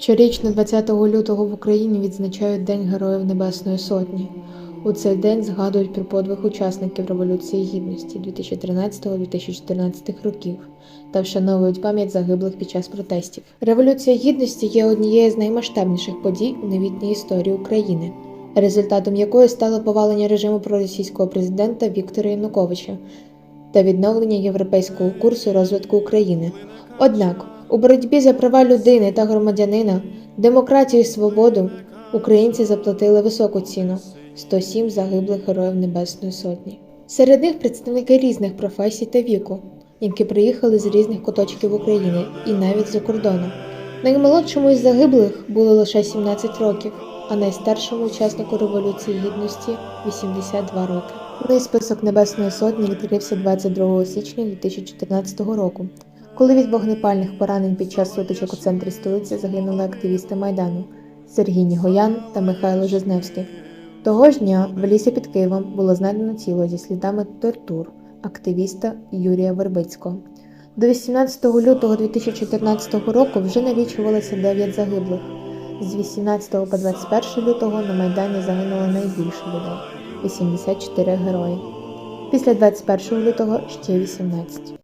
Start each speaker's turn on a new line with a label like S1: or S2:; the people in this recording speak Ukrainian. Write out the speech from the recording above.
S1: Щорічно 20 лютого в Україні відзначають День Героїв Небесної Сотні. У цей день згадують про подвиг учасників Революції Гідності 2013-2014 років та вшановують пам'ять загиблих під час протестів. Революція Гідності є однією з наймасштабніших подій у новітній історії України, результатом якої стало повалення режиму проросійського президента Віктора Януковича та відновлення європейського курсу розвитку України. Однак у боротьбі за права людини та громадянина, демократію і свободу українці заплатили високу ціну 107 загиблих героїв Небесної Сотні. Серед них представники різних професій та віку, які приїхали з різних куточків України і навіть за кордону. Наймолодшому із загиблих було лише 17 років, а найстаршому учаснику Революції Гідності 82 роки. Повний список Небесної Сотні відкрився 22 січня 2014 року, коли від вогнепальних поранень під час сутичок у центрі столиці загинули активісти Майдану Сергій Нігоян та Михайло Жизневський. Того ж дня в лісі під Києвом було знайдено тіло зі слідами тортур активіста Юрія Вербицького. До 18 лютого 2014 року вже налічувалося 9 загиблих. З 18 по 21 лютого на Майдані загинуло найбільше людей 84 герої. Після 21 лютого ще 18.